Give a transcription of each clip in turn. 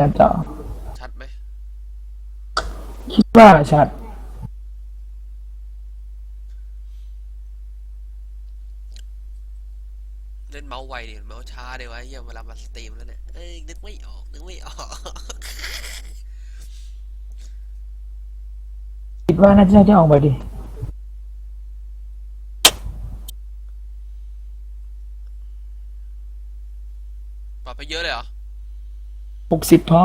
หน้าจอชัดไหมคิดว่าชัด เล่นเมาส์ไวดิเมาส์ช้าเลยวะเฮียเวลามาสตรีมแล้วเนี่ยเอ้ยนึกไม่ออกนึกไม่ออก คิดว่าน่าจะน่าจะออกไปดิปรับไปเยอะเลยเหรอ หกสิบพอ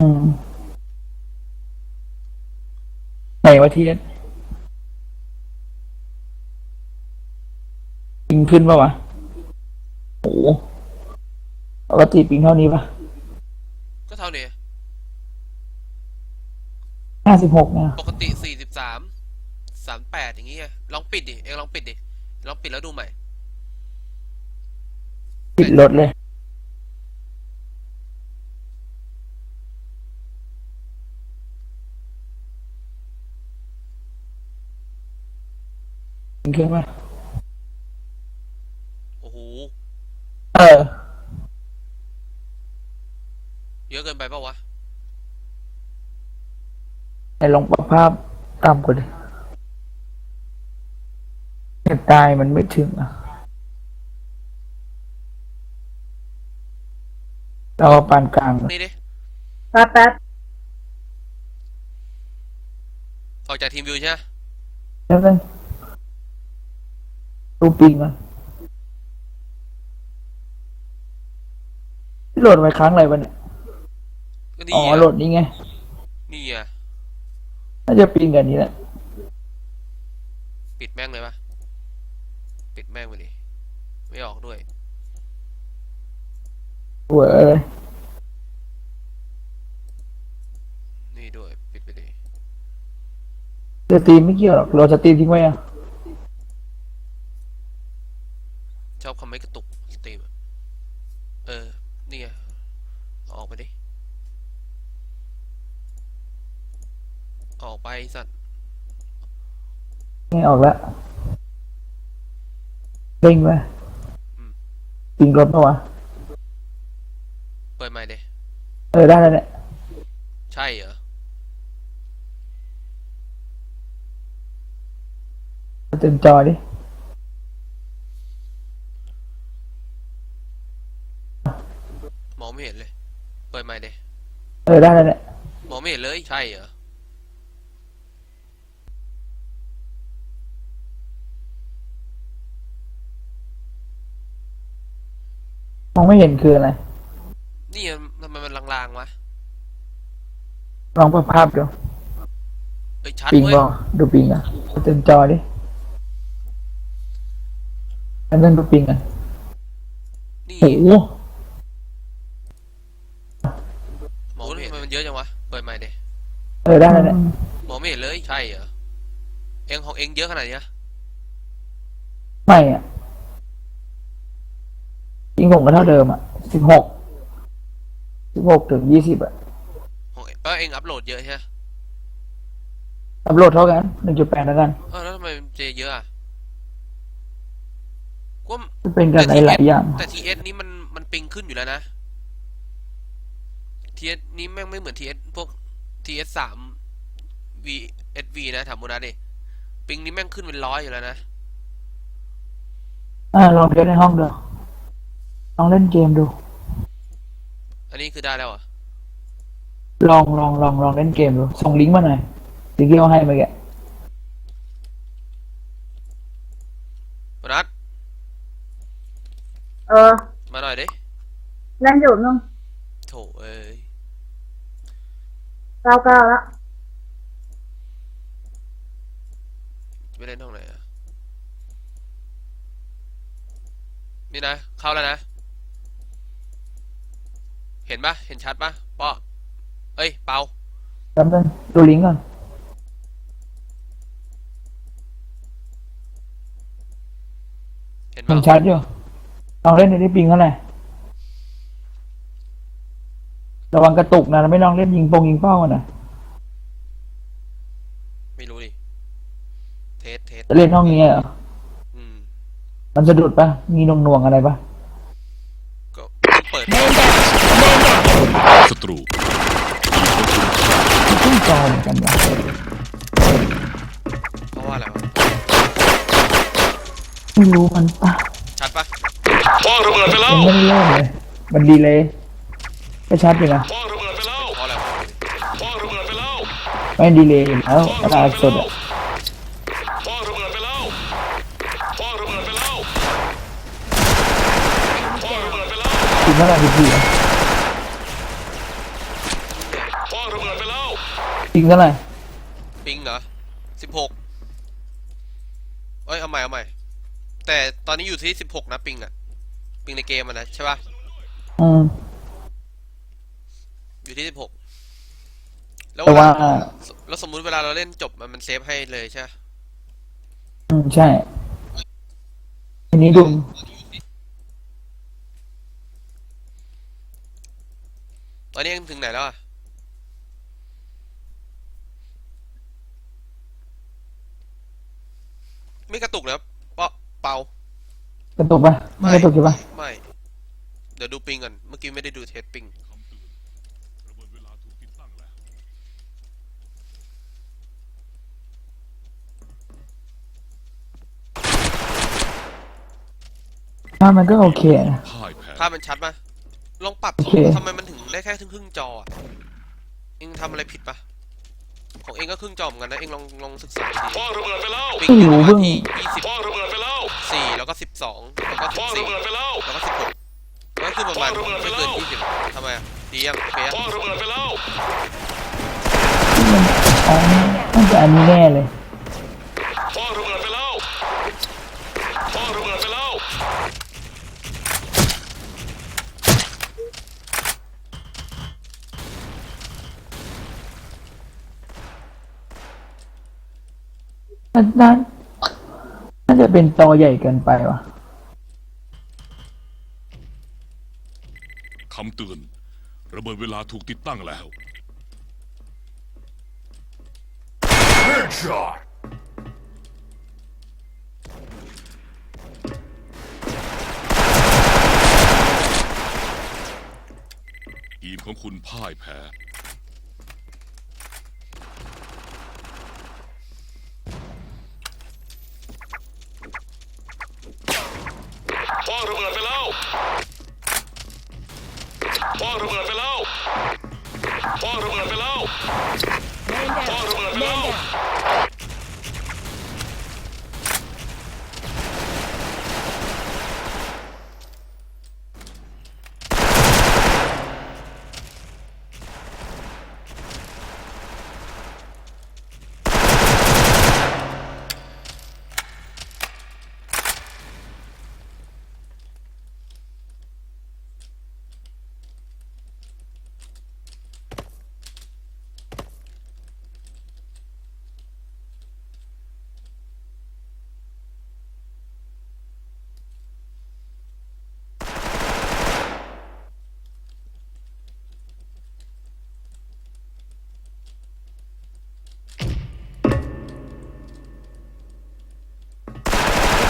อืมไหนวะเทียนปิงขึ้นปะวะโอ้โหปกติปิงเท่านี้ปะก็เท่านี้ห้าสิบหกนะปกติสี่สิบสามสามแปดอย่างเงี้ยลองปิดดิ เองลองปิดดิ ลองปิดแล้วดูใหม่ ปิดรถเลยปิงขึ้นปะโอ้โห เออ เยอะเกินไปเปล่าวะไหนลองปรับภาพต่ำกว่าดิเน็ตตายมันไม่ถึงอะ เราเอาปานกลางนี่ดิแป๊บแป๊บออกจากทีมวิวใช่ไหมแล้วกันดูปิงอะโหลดไว้ครั้งอะไรวะเนี่ยก็นี่อ๋ออะโหลดนี่ไง นี่อะน่าจะปิงกันนี้แหละ ปิดแม่งเลยปะปิดแม่งไปดิไม่ออกด้วย เวอเลยนี่ด้วยปิดไปดิจะตีมไม่เกี่ยวหรอกเราจะตีมทิ้งไว้อะชอบคำไม่กระตุกสตรีมอะเออนี่ไงออกไปดิออกไปสัตว์ไม่ออกแล้วเร่งไปปิงรถปะวะ เปิดใหม่ดิ เออได้แล้วเนี่ยใช่เหรอ เต็มจอดิมองไม่เห็นเลย เปิดใหม่ดิเออได้แล้วเนี่ยมองไม่เห็นเลยใช่เหรอ มองไม่เห็นคืออะไร นี่ทำไมมันลางๆวะ ลองปรับภาพดูเอ้ยชัดปิงเว้ยบอกดูปิงอะเต็มจอดิอันนั้นดูปิงอะนี่โอ้โหมองไม่เห็นทำไมมันเยอะจังวะ เปิดใหม่ดิเออได้แล้วเนี่ยมองไม่เห็นเลย ใช่เหรอ เองของเองเยอะขนาดเนี้ยไม่อะปิงผมก็เท่าเดิมอะสิบหกสิบหกถึงยี่สิบอะ ของเองเออเองอัพโหลดเยอะใช่ไหมอัพโหลดเท่ากันหนึ่งจุดแปดแล้วกันเออแล้วทำไมมันเจเยอะอะก็จะเป็นกันหลายๆอย่าง แต่ทีเอสนี้มันมันปิงขึ้นอยู่แล้วนะทีเอสนี้แม่งไม่เหมือนทีเอสพวกทีเอสสามวีเอสวีนะถามโมนาดิปิงนี้แม่งขึ้นเป็นร้อยอยู่แล้วนะอ่าลองเล่นในห้องดูลองเล่นเกมดู อันนี้คือได้แล้วเหรอะ ลองลองลองลองเล่นเกมดูส่งลิงก์มาหน่อยลิงก์ที่เขาให้เมื่อกี้โบนัสเออมาหน่อยดิ เล่นอยู่นึงโถเอ้ยเก้าเก้าแล้วจะไปเล่นห้องไหนอะนี่นะ เข้าแล้วนะ เห็นปะเห็นชัดปะป้อ เอ้ย เปาจำได้ดูลิงก์ก่อน เห็นผปะมชัดอยู่ลองเล่นในที่ปิงเท่าไหร่ระวังกระตุกนะไม่ลองเล่นยิงปงยิงเป้ากันนะไม่รู้ดิ เทสเทสจะเล่นห้องนี้เหรออืมันจะดุดปะมีนงนวงอะไรปะก็เปิดศัตรู จอเหมือนกันวะเพราะว่าอะไรวะไม่รู้มันปะชัดปะพ่อระเบิดไปแล้ยัวงไม่ได้เริ่มเลย มันดีเลยก็ชัดอยู่นะพ่อระเบิดไปแล้วเพราะอะไรวะพ่อระเบิดไปแล้วไม่ดีเลยอยู่แล้วกระดาษสดอะพ่อระเบิดไปแล้วพ่อระเบิดไปแล้วพ่อระเบิดไปแล้ว คิดเมื่อไหร่พี่พี่อะ พ่อระเบิดไปแล้ว จริงเท่าไหร่ปิงเหรอสิบหกเอ้ยเอาใหม่เอาใหม่ แต่ตอนนี้อยู่ที่สิบหกนะปิงอะปิงในเกมอะนะใช่ปะอืมอยู่ที่สิบหกแล้วแต่เวว่าลาแล้วสมมุติเวลาเราเล่นจบมันมันเซฟให้เลยใช่ปะอืมใช่ทีนี้ดูตอนนี้ยังถึงไหนแล้วอะ ไม่กระตุกแล้วเปาเปา กระตุกปะไม่กระตุกใช่ปะไม่ เดี๋ยวดูปิงก่อน เมื่อกี้ไม่ได้ดูเทสปิงระเบิดเวลาถูกติดตั้งแล้วถ้ามันก็โอเคนะ พ่ายแพ้ภาพมันชัดปะลองปรับโอเค ทำไมมันถึงได้แค่ครึ่งครึ่งๆจออะเองทำอะไรผิดปะ ของเองก็ครึ่งจอเหมือนกันนะเองลองลองศึกษาดีพ่อระเบิดไปแล้วๆปิงอยู่ประมาณที่ยี่สิบพ่อระเบิดไปแล้วสี่แล้วก็สิบสองแล้วก็สิพ่อบระสี่เบิดไปแล้ว แล้วก็สิบหกก็คือประมาณไม่เกินยี่สิบทำไมอะดียังโอเคยังพ่อระเบิดไปแล้ว มันอ๋อน่าจะอันนี้แน่เลย พ่อระเบิดไปแล้วพ่อระเบิดไปแล้ว น่าน่าน่าจะเป็นจอใหญ่เกินไปวะคำเตือน ระเบิดเวลาถูกติดตั้งแล้ว Headshot ทีมของคุณพ่ายแพ้ พ่อระเบิดไปแล้ว พ่อระเบิดไปแล้ว พ่อระเบิดไปแล้ว Man พ่อ down. ระเบิดไป Man แล้ว down.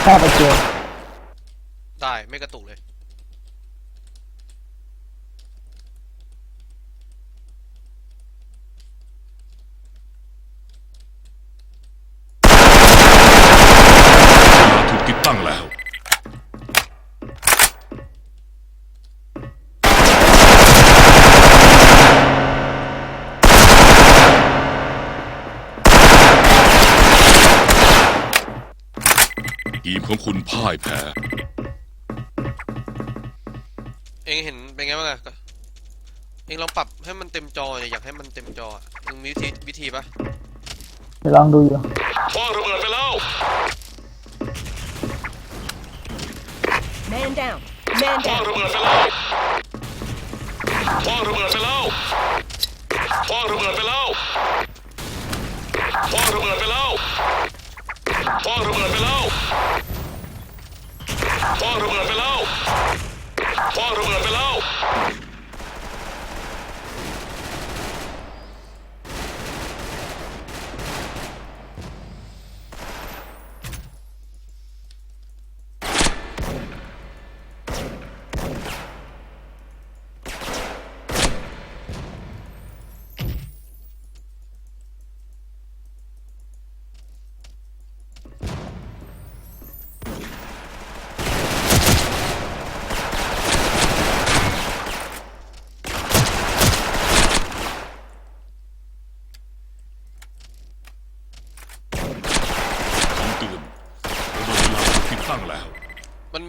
ถ้าไปเจอได้ไม่กระตุกเลย ถูกติดตั้งแล้ว ทีม ของคุณพ่ายแพ้ เองเห็นเป็นไงบ้างอะเองลองปรับให้มันเต็มจอเนี่ยอยากให้มันเต็มจออะเองมีวิธีวิธีปะเดี๋ยวลองดูอยู่พ่อระเบิดไปแล้ว Man down. Man พ่อ down. ระเบิดไปแล้วพ่อระเบิดไปแล้วพ่อระเบิดไปแล้วพ่อระเบิดไปแล้วพ่อระเบิดไปแล้ว พ่อระเบิดไปแล้วพ่อระเบิดไปแล้ว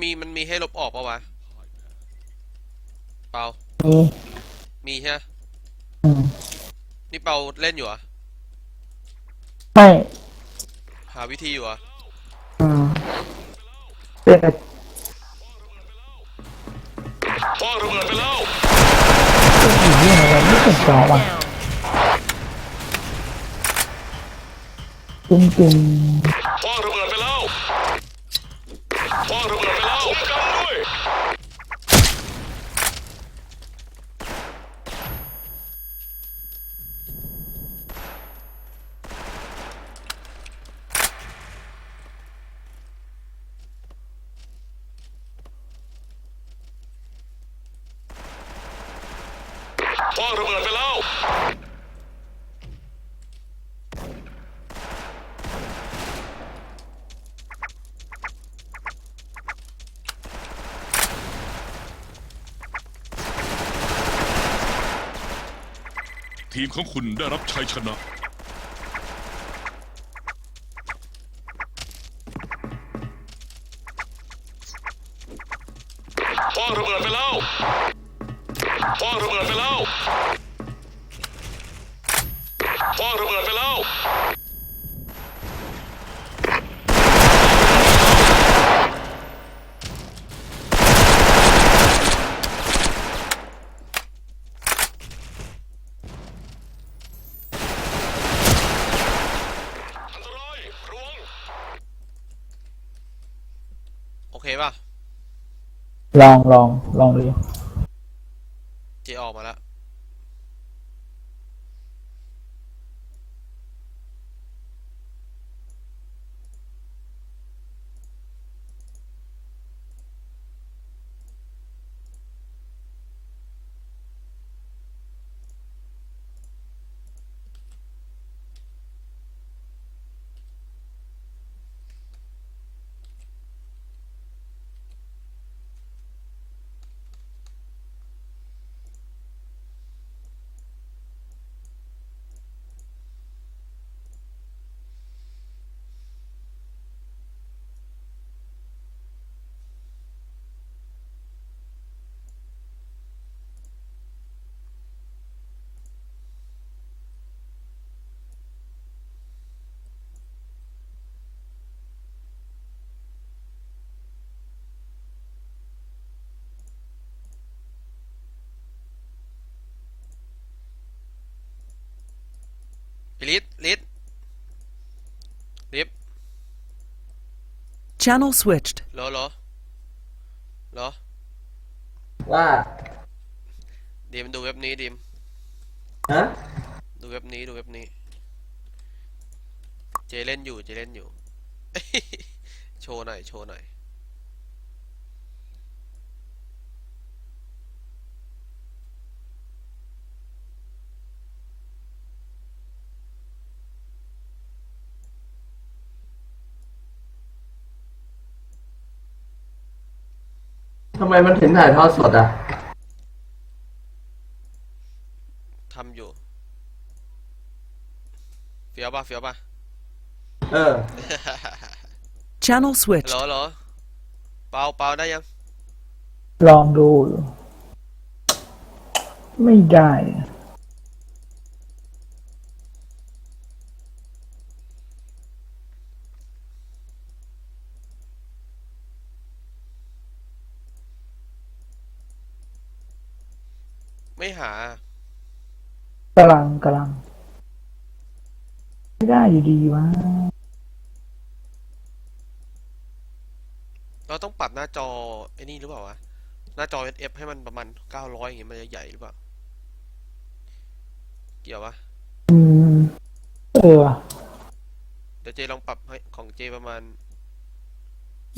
มีมันมีให้ลบออกปะวะ เปามีมีใช่ไหมอืมนี่เปาเล่นอยู่เหรอไม่หาวิธีอยู่เหรออืมเป็นแต่คว้างระเบิดไปแล้วผู้หญิงเนี่ยอะไรไม่เป็นจอว่ะ Down. จริงจริงคว้างระเบิดไปแล้วคว้างระเบิดไปแล้วคุ้มกันด้วย คว้างระเบิดไปแล้ว ทีมของคุณได้รับชัยชนะ คว้างระเบิดไปแล้วคว้างระเบิดไปแล้วคว้างระเบิดไปแล้ว อันตรายระวัง โอเคป่ะ ลองลองลองดู ลิสลิสลิฟ Channel switched. เหรอเหรอเหรอว่าดีมดูเว็บนี้ดีมฮะดูเว็บนี้ดูเว็บนี้ เจเล่นอยู่เจเล่นอยู่ โชว์หน่อยโชว์หน่อย ทำไมมันถึงถ่ายทอดสดอะ ทำอยู่ เฟียวป่ะ เฟียวป่ะ เออ Channel เหร switched. อเหรอเปล่าเปล่าได้ยัง ลองดู ไม่ได้ไม่ หากำลังกำลัง ไม่ได้อยู่ดีวะเราต้องปรับหน้าจอไอ้นี่หรือเปล่าวะ หน้าจอ SF ให้มันประมาณ900อย่างเงี้ยมันจะใหญ่หรือเปล่า เกี่ยวปะอืม เออว่ะเดี๋ยวเจลองปรับให้ของเจประมาณ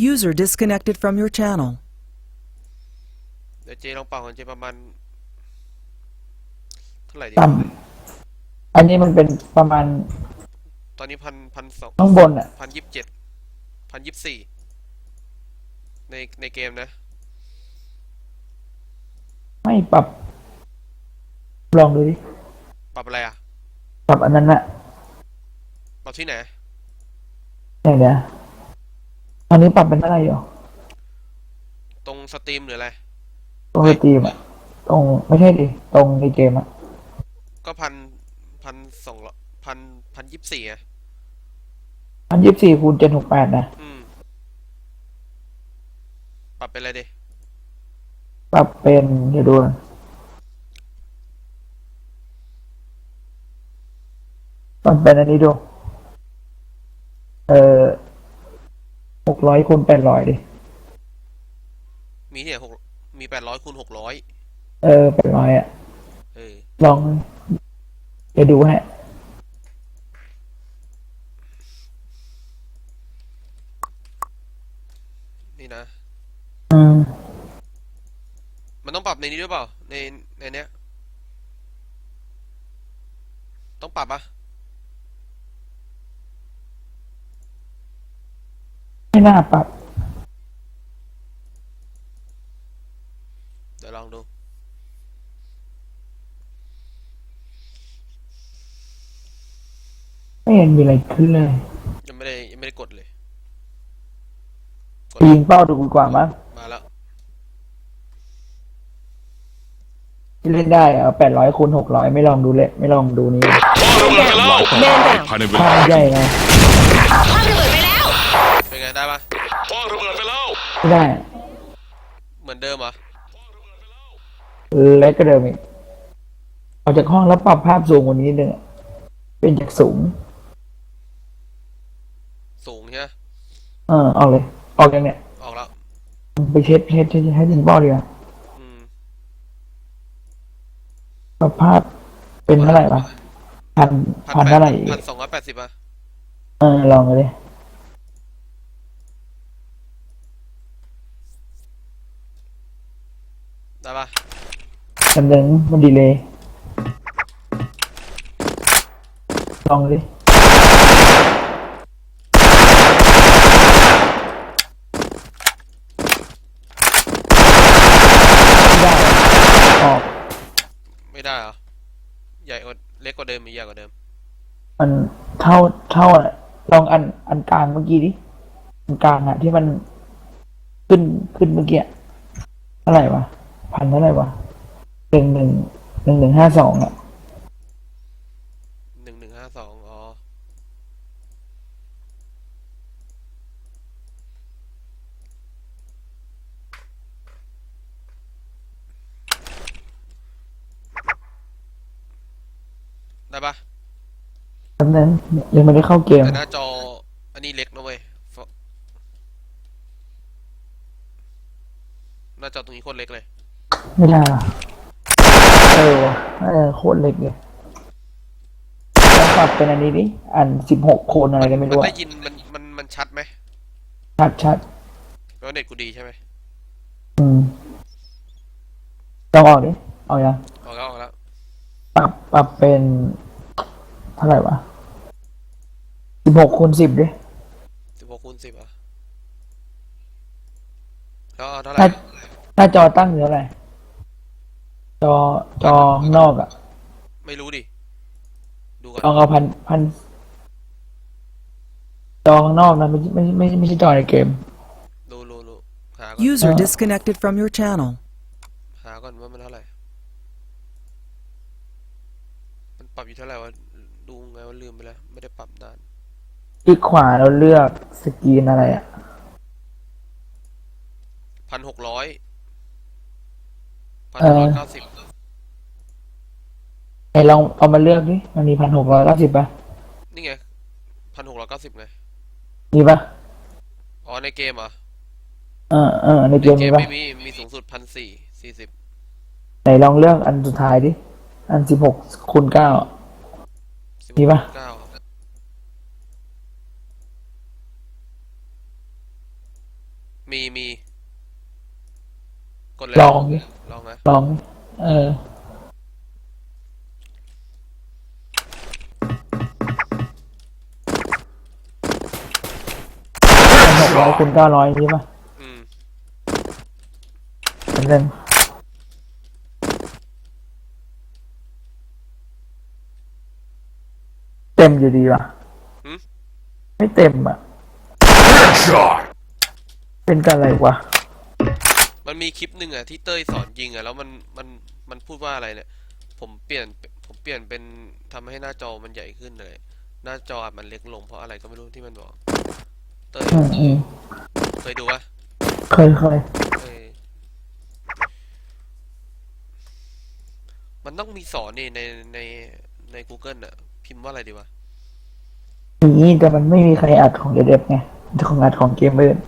User disconnected from your channel. เดี๋ยวเจลองปรับของเจประมาณ เท่าไหร่ดีต่ำอันนี้มันเป็นประมาณ ตอนนี้พันพันสองข้างบนอะพันยี่สิบเจ็ดพันยี่สิบสี่ในในเกมนะ ไม่ปรับ ลองดูดิ ปรับอะไรอะ ปรับอันนั้นน่ะปรับที่ไหนไหนเนี่ยอันนี้ปรับเป็นเท่าไหร่อยู่ตรงสตรีมหรืออะไร ตรงสตรีมอะตรงไม่ใช่ดิ ตรงในเกมอะ ก็พันพันสองพันพันยี่สิบสี่ไงพันยี่สิบสี่คูณเจ็ดหกแปดนะอืมปรับเป็นอะไรดิปรับเป็นเดี๋ยวดูนะปรับเป็นอันนี้ดู เออหกร้อยคูณแปดร้อยดิ มีที่ไหนหกมีแปดร้อยคูณหกร้อยเออแปดร้อยอะเออ ลอง เดี๋ยวดูให้นี่นะ อืมมันต้องปรับในนี้ด้วยเปล่า ในในเนี้ย ต้องปรับปะไม่น่าปรับ เดี๋ยวลองดู ไม่เห็นมีอะไรขึ้นเลยยังไม่ได้ยังไม่ได้กดเลยกดยิงเป้าดูดีกว่ามั้งมาแล้วที่เล่นได้เอาแปดร้อยคูณหกร้อยไม่ลองดูเลยไม่ลองดูนี้คว้างระเบิดไปแล้ว Man down. ภายในเวภาลาพใหญ่ไงเป็นไงได้ปะคว้างระเบิดไปแล้วไม่ได้เหมือนเดิมเหรอเล็กก็เดิมอีกออกจากห้องแล้วปรับภาพสูงกว่านี้นิดนึงอะเป็นจากสูง สูงใช่ไหม เออออกเลย ออกอย่างเนี้ยออกแล้ว ไปเช็ดเช็ดเช็ดให้ถึงเป้าดีกว่าอืมปรับภาพเป็นเท่าไหร่วะพันพันเท่าไหร่อีกพันสองร้อยแปดสิบอะเออลองเลยได้ปะจำเนึงมันดีเลยลองเลยไม่ได้ออก ไม่ได้เหรอ ให ญ่กว่าเล็กกว่าเดิมหรือใหญ่กว่าเดิม มันเท่าเท่าอะลองอันอันกลางเมื่อกี้ดิอันกลางอะที่มันขึ้นขึ้นเมื่อกี้อะเท่าไหร่วะพันเท่าไหร่วะหนึ่งหนึ่งหนึ่งหนึ่งห้าสองอะ หนึ่งหนึ่งห้าสองอ๋อ ได้ปะ แป๊บนึงยังไม่ได้เข้าเกม แต่หน้าจออันนี้เล็กนะเว้ยฟหน้าจอตรงนี้โคตรเล็กเลย ไม่ได้หรอเออวะเออโคตรเล็กเลยลองปรับเป็นอันนี้ดิ อันสิบหกโคนอะไรกันไม่มันรู้อะได้ยินมันมันมันชัดไหมชัดชัดแปลว่าเน็ตกูดีใช่ไหมอืมลองออกดิ เอายังออกแล้วออกแล้ว ปรับปรับเป็น เท่าไหร่วะสิบหกคูณสิบดิสิบหกคูณสิบอะแล้วเอาเท่าไหหน้าร่หน้าจอตั้งอยู่เท่าไหร่จอจอข้างนอกอะไม่รู้ดิดูก่อนลองเอาพันพันจอข้างนอกนะไม่ใช่ไม่ใช่ไม่ใช่ไม่ใช่จอในเกมดูดูดูหาก่อน User Uh. disconnected from your channel. หาก่อนว่ามันเท่าไหร่ มันปรับอยู่เท่าไหร่วะ ดูไงว่าลืมไปแล้ว ไม่ได้ปรับนานคลิกขวาแล้วเลือกสกรีนอะไรอะพันหกร้อยพันเอหกอร้อยเก้าสิบไอลองเอามาเลือกดิมันมีพันหกร้อยเก้าสิบป่ะนี่ไงพันหกร้อยเก้าสิบไงมีป่ะอ๋อในเกมเหรอเออเออในในเกมเกมีมป่ะไม่มีมีสูงสุดพันสี่สี่สิบไหนลองเลือกอันสุดท้ายดิ อันสิบหกคูณเก้าสิบ มีปะเก้ามีมี กดเลยลองดิลองนะลองดิเออพันหกร้อยคูณเก้าร้อยนี่ป่ะอืม เป็นเรื่อง เต็มอยู่ดีว่ะหืม ไม่เต็มอะเป็นกันอะไรวะมันมีคลิปหนึ่งอะที่เต้ยสอนยิงอะแล้วมันมันมันพูดว่าอะไรเนี่ย ผมเปลี่ยนผมเปลี่ยนเป็นทำให้หน้าจอมันใหญ่ขึ้นเลย หน้าจออะมันเล็กลงเพราะอะไรก็ไม่รู้ที่มันบอกเต้ยอืมอืมเคยดูปะเคยเคยเออมันต้องมีสอนนี่ในในใน Google อะ พิมพ์ว่าอะไรดีวะนี่แต่มันไม่มีใครอัดของเด็ดไงของอัดของเกมเมอร์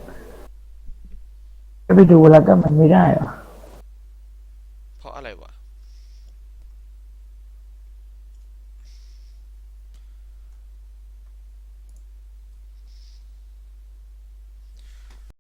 ก็ไปดูแล้วก็มันไม่ได้หรอ